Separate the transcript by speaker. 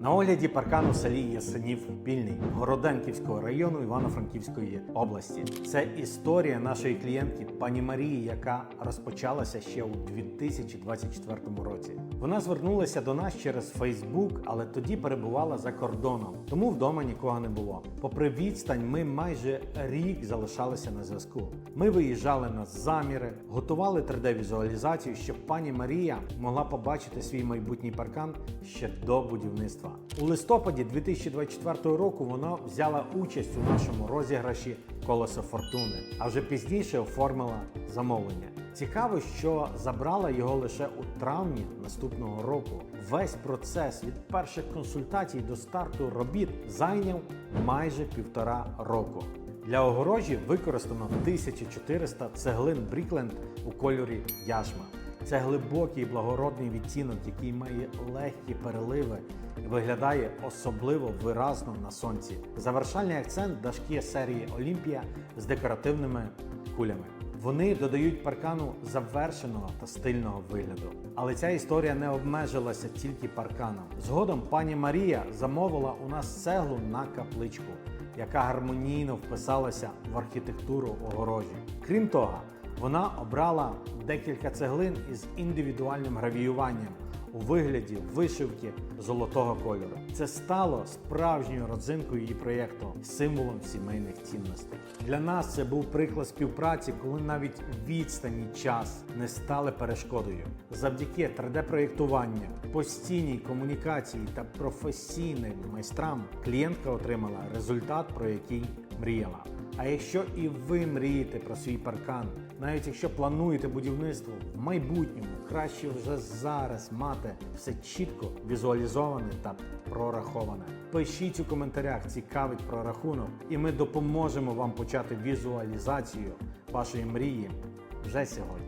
Speaker 1: На огляді паркану в селі Ясенів Пільний Городенківського району Івано-Франківської області. Це історія нашої клієнтки пані Марії, яка розпочалася ще у 2024 році. Вона звернулася до нас через Фейсбук, але тоді перебувала за кордоном, тому вдома нікого не було. Попри відстань, ми майже рік залишалися на зв'язку. Ми виїжджали на заміри, готували 3D-візуалізацію, щоб пані Марія могла побачити свій майбутній паркан ще до будівництва. У листопаді 2024 року вона взяла участь у нашому розіграші Колесо Фортуни, а вже пізніше оформила замовлення. Цікаво, що забрала його лише у травні наступного року. Весь процес від перших консультацій до старту робіт зайняв майже півтора року. Для огорожі використано 1400 цеглин Брікленд у кольорі яшма. Це глибокий благородний відтінок, який має легкі переливи виглядає особливо виразно на сонці. Завершальний акцент дашки серії Олімпія з декоративними кулями. Вони додають паркану завершеного та стильного вигляду. Але ця історія не обмежилася тільки парканом. Згодом пані Марія замовила у нас цеглу на капличку, яка гармонійно вписалася в архітектуру огорожі. Крім того, вона обрала декілька цеглин із індивідуальним гравіюванням у вигляді вишивки золотого кольору. Це стало справжньою родзинкою її проєкту, символом сімейних цінностей. Для нас це був приклад співпраці, коли навіть відстані час не стали перешкодою. Завдяки 3D-проєктуванню, постійній комунікації та професійним майстрам клієнтка отримала результат, про який мріяла. А якщо і ви мрієте про свій паркан, навіть якщо плануєте будівництво в майбутньому, краще вже зараз мати все чітко візуалізоване та прораховане. Пишіть у коментарях, цікавить прорахунок, і ми допоможемо вам почати візуалізацію вашої мрії вже сьогодні.